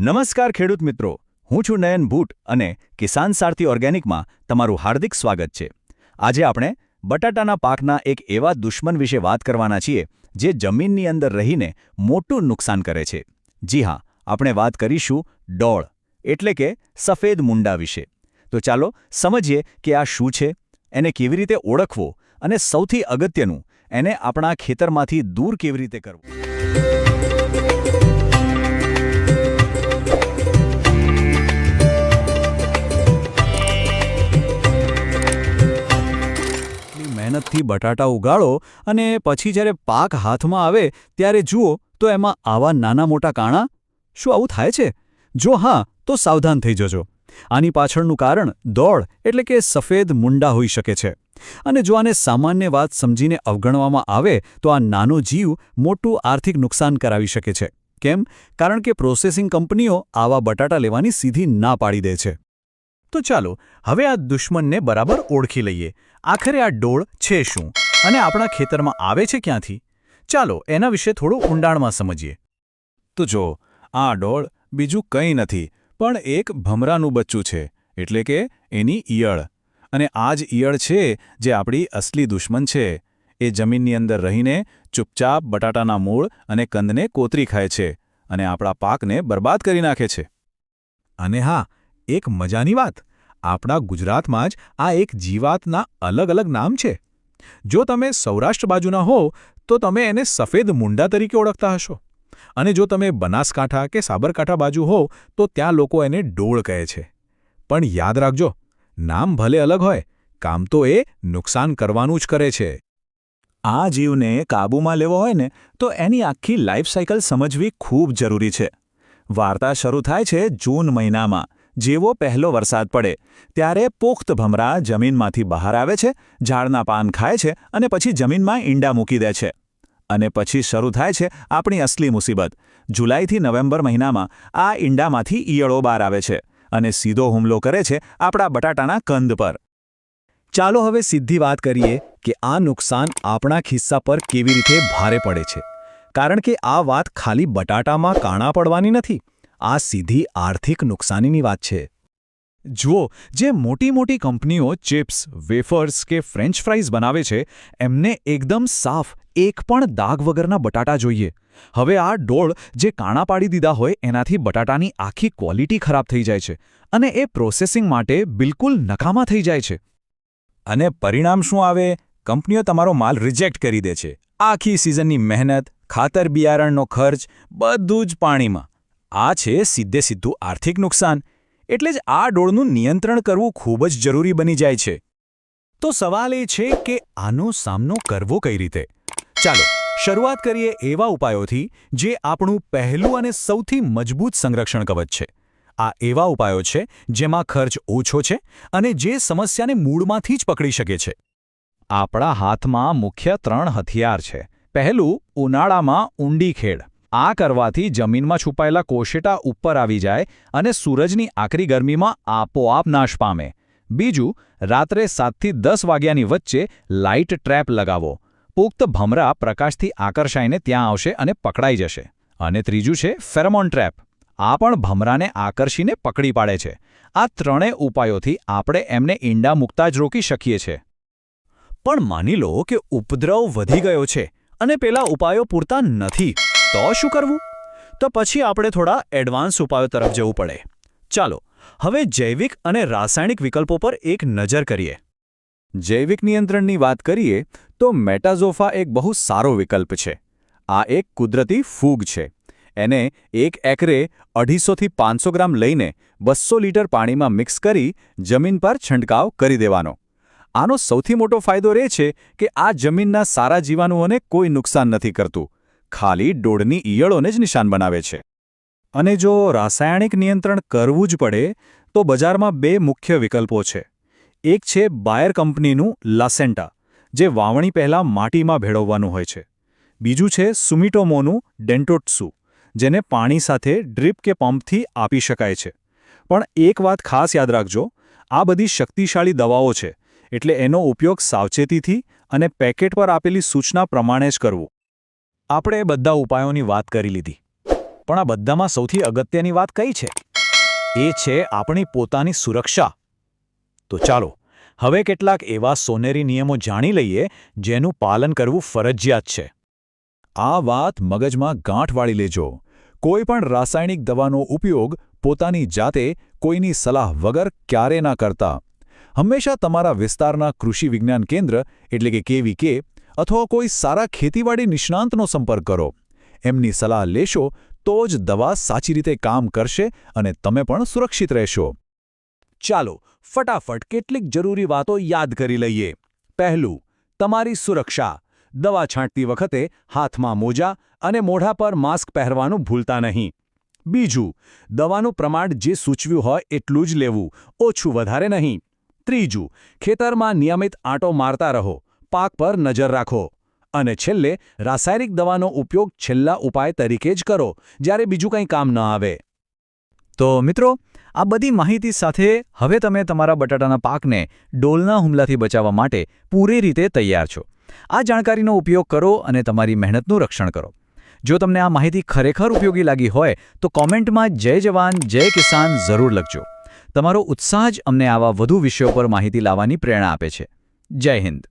નમસ્કાર ખેડૂત મિત્રો, હું છું નયન ભૂટ અને કિસાન સારથી ઓર્ગેનિકમાં તમારું હાર્દિક સ્વાગત છે. આજે આપણે બટાટાના પાકના એક એવા દુશ્મન વિશે વાત કરવાના છીએ, જે જમીનની અંદર રહીને મોટું નુકસાન કરે છે. જી હા, આપણે વાત કરીશું ડોળ, એટલે કે સફેદ મુંડા વિશે. તો ચાલો સમજીએ કે આ શું છે, એને કેવી રીતે ઓળખવો અને સૌથી અગત્યનું, એને આપણા ખેતરમાંથી દૂર કેવી રીતે કરવું. મહેનતથી બટાટા ઉગાડો અને પછી જ્યારે પાક હાથમાં આવે ત્યારે જુઓ તો એમાં આવા નાના મોટા કાણા? શું આવું થાય છે? જો હા, તો સાવધાન થઈ જજો. આની પાછળનું કારણ દોડ એટલે કે સફેદ મુંડા હોઈ શકે છે. અને જો આને સામાન્ય વાત સમજીને અવગણવામાં આવે તો આ નાનો જીવ મોટું આર્થિક નુકસાન કરાવી શકે છે. કેમ? કારણ કે પ્રોસેસિંગ કંપનીઓ આવા બટાટા લેવાની સીધી ના પાડી દે છે. તો ચાલો, હવે આ દુશ્મનને બરાબર ઓળખી લઈએ. આખરે આ ડોળ છે શું? અને આપણા ખેતરમાં આવે છે ક્યાંથી? ચાલો, એના વિશે થોડું ઊંડાણમાં સમજીએ. તો જો, આ ડોળ બીજું કંઈ નથી, પણ એક ભમરાનું બચ્ચું છે, એટલે કે એની ઈયળ. અને આ જ ઈયળ છે જે આપણી અસલી દુશ્મન છે. એ જમીનની અંદર રહીને ચૂપચાપ બટાટાના મૂળ અને કંદને કોતરી ખાય છે અને આપણા પાકને બરબાદ કરી નાખે છે. અને હા એક મજાની વાત. આપણા ગુજરાતમાં જ આ એક જીવાતના અલગ અલગ નામ છે. જો તમે સૌરાષ્ટ્ર બાજુના હો, તો તમે એને સફેદ મુંડા તરીકે ઓળખતા હશો. અને જો તમે બનાસકાંઠા કે સાબરકાંઠા બાજુ હો, તો ત્યાં લોકો એને ડોળ કહે છે. પણ યાદ રાખજો, નામ ભલે અલગ હોય, કામ તો એ નુકસાન કરવાનું જ કરે છે. આ જીવને કાબૂમાં લેવો હોય ને, તો એની આખી લાઈફ સાયકલ સમજવી ખૂબ જરૂરી છે. વાર્તા શરૂ થાય છે જૂન મહિનામાં. જેવો પહેલો વરસાદ પડે, ત્યારે પોખ્ત ભમરા જમીનમાંથી બહાર આવે છે, ઝાડના પાન ખાય છે અને પછી જમીનમાં ઈંડા મૂકી દે છે. અને પછી શરૂ થાય છે આપણી અસલી મુસીબત. જુલાઈથી નવેમ્બર મહિનામાં આ ઈંડામાંથી ઈયળો બહાર આવે છે અને સીધો હુમલો કરે છે આપણા બટાટાના કંદ પર. ચાલો હવે સીધી વાત કરીએ કે આ નુકસાન આપણા ખિસ્સા પર કેવી રીતે ભારે પડે છે. કારણ કે આ વાત ખાલી બટાટામાં કાણા પડવાની નથી. આ સીધી આર્થિક નુકસાનીની વાત છે. જુઓ, જે મોટી મોટી કંપનીઓ ચિપ્સ, વેફર્સ કે ફ્રેન્ચ ફ્રાઈઝ બનાવે છે, એમને એકદમ સાફ, એક પણ દાગ વગરના બટાટા જોઈએ. હવે આ ડોળ જે કાણા પાડી દીધા હોય, એનાથી બટાટાની આખી ક્વોલિટી ખરાબ થઈ જાય છે અને એ પ્રોસેસિંગ માટે બિલકુલ નકામા થઈ જાય છે. અને પરિણામ શું આવે? કંપનીઓ તમારો માલ રિજેક્ટ કરી દે છે. આખી સિઝનની મહેનત, ખાતર બિયારણનો ખર્ચ, બધું જ પાણીમાં. આ છે સીધે સીધું આર્થિક નુકસાન. એટલે જ આ ડોળનું નિયંત્રણ કરવું ખૂબ જ જરૂરી બની જાય છે. તો સવાલ એ છે કે આનો સામનો કરવો કઈ રીતે? ચાલો, શરૂઆત કરીએ એવા ઉપાયોથી જે આપણું પહેલું અને સૌથી મજબૂત સંરક્ષણ કવચ છે. આ એવા ઉપાયો છે જેમાં ખર્ચ ઓછો છે અને જે સમસ્યાને મૂળમાંથી જ પકડી શકે છે. આપણા હાથમાં મુખ્ય ત્રણ હથિયાર છે. પહેલું, ઉનાળામાં ઊંડી ખેડ આ કરવાથી જમીનમાં છુપાયેલા કોશેટા ઉપર આવી જાય અને સૂરજની આકરી ગરમીમાં આપોઆપ નાશ પામે. બીજું, રાત્રે સાતથી દસ વાગ્યાની વચ્ચે લાઇટ ટ્રેપ લગાવો. પુખ્ત ભમરા પ્રકાશથી આકર્ષાઈને ત્યાં આવશે અને પકડાઈ જશે. અને ત્રીજું છે, ફેરમોન ટ્રેપ. આ પણ ભમરાને આકર્ષીને પકડી પાડે છે. આ ત્રણેય ઉપાયોથી આપણે એમને ઈંડા મૂકતા જ રોકી શકીએ છીએ પણ માની લો કે ઉપદ્રવ વધી ગયો છે અને પેલા ઉપાયો પૂરતા નથી. તો શું કરવું? તો પછી આપણે થોડા એડવાન્સ ઉપાયો તરફ જવું પડે. ચાલો, હવે જૈવિક અને રાસાયણિક વિકલ્પો પર એક નજર કરીએ. જૈવિક નિયંત્રણની વાત કરીએ, તો મેટાઝોફા એક બહુ સારો વિકલ્પ છે. આ એક કુદરતી ફૂગ છે. એને એક એકરે અઢીસોથી પાંચસો ગ્રામ લઈને બસો લીટર પાણીમાં મિક્સ કરી જમીન પર છંટકાવ કરી દેવાનો. આનો સૌથી મોટો ફાયદો એ છે કે આ જમીનના સારા જીવાણુઓને કોઈ નુકસાન નથી કરતું. ખાલી ડોળની ઈયળોને જ નિશાન બનાવે છે. અને જો રાસાયણિક નિયંત્રણ કરવું જ પડે, તો બજારમાં બે મુખ્ય વિકલ્પો છે. એક છે બાયર કંપનીનું લાસેન્ટા, જે વાવણી પહેલાં માટીમાં ભેળવવાનું હોય છે. બીજું છે સુમિટોમોનું ડેન્ટોટ્સુ, જેને પાણી સાથે ડ્રીપ કે પંપથી આપી શકાય છે. પણ એક વાત ખાસ યાદ રાખજો, આ બધી શક્તિશાળી દવાઓ છે, એટલે એનો ઉપયોગ સાવચેતીથી અને પેકેટ પર આપેલી સૂચના પ્રમાણે જ કરવું. આપણે બધા ઉપાયોની વાત કરી લીધી. પણ આ બધામાં સૌથી અગત્યની વાત કઈ છે? એ છે આપણી પોતાની સુરક્ષા. તો ચાલો, હવે કેટલાક એવા સોનેરી નિયમો જાણી લઈએ જેનું પાલન કરવું ફરજિયાત છે. આ વાત મગજમાં ગાંઠ વાળી લેજો. કોઈ પણ રાસાયણિક દવાનો ઉપયોગ પોતાની જાતે કોઈની સલાહ વગર ક્યારે ના કરતા. હંમેશા તમારા વિસ્તારના કૃષિ વિજ્ઞાન કેન્દ્ર એટલે કે કેવીકે અથવા કોઈ સારા ખેતીવાડી નિષ્ણાંતનો સંપર્ક કરો. એમની સલાહ લેશો તો જ દવા સાચી રીતે કામ કરશે અને તમે પણ સુરક્ષિત રહેશો. ચાલો, ફટાફટ કેટલીક જરૂરી વાતો યાદ કરી લઈએ. પહેલું, તમારી સુરક્ષા. દવા છાંટતી વખતે હાથમાં મોજા અને મોઢા પર માસ્ક પહેરવાનું ભૂલતા નહીં. બીજું, દવાનું પ્રમાણ જે સૂચવ્યું હોય એટલું જ લેવું, ઓછું વધારે નહીં. ત્રીજું, ખેતરમાં નિયમિત આંટો મારતા રહો. પાક પર નજર રાખો અને છેલ્લે રાસાયણિક દવાનો ઉપયોગ છેલ્લા ઉપાય તરીકે જ કરો, જ્યારે બીજું કંઈ કામ ન આવે. તો મિત્રો, આ બધી માહિતી સાથે હવે તમે તમારા બટાટાના પાકને ડોલના હુમલાથી બચાવવા માટે પૂરી રીતે તૈયાર છો. આ જાણકારીનો ઉપયોગ કરો અને તમારી મહેનતનું રક્ષણ કરો. જો તમને આ માહિતી ખરેખર ઉપયોગી લાગી હોય, તો કોમેન્ટમાં જય જવાન, જય કિસાન જરૂર લખજો. તમારો ઉત્સાહ જ અમને આવા વધુ વિષયો પર માહિતી લાવવાની પ્રેરણા આપે છે. જય હિન્દ.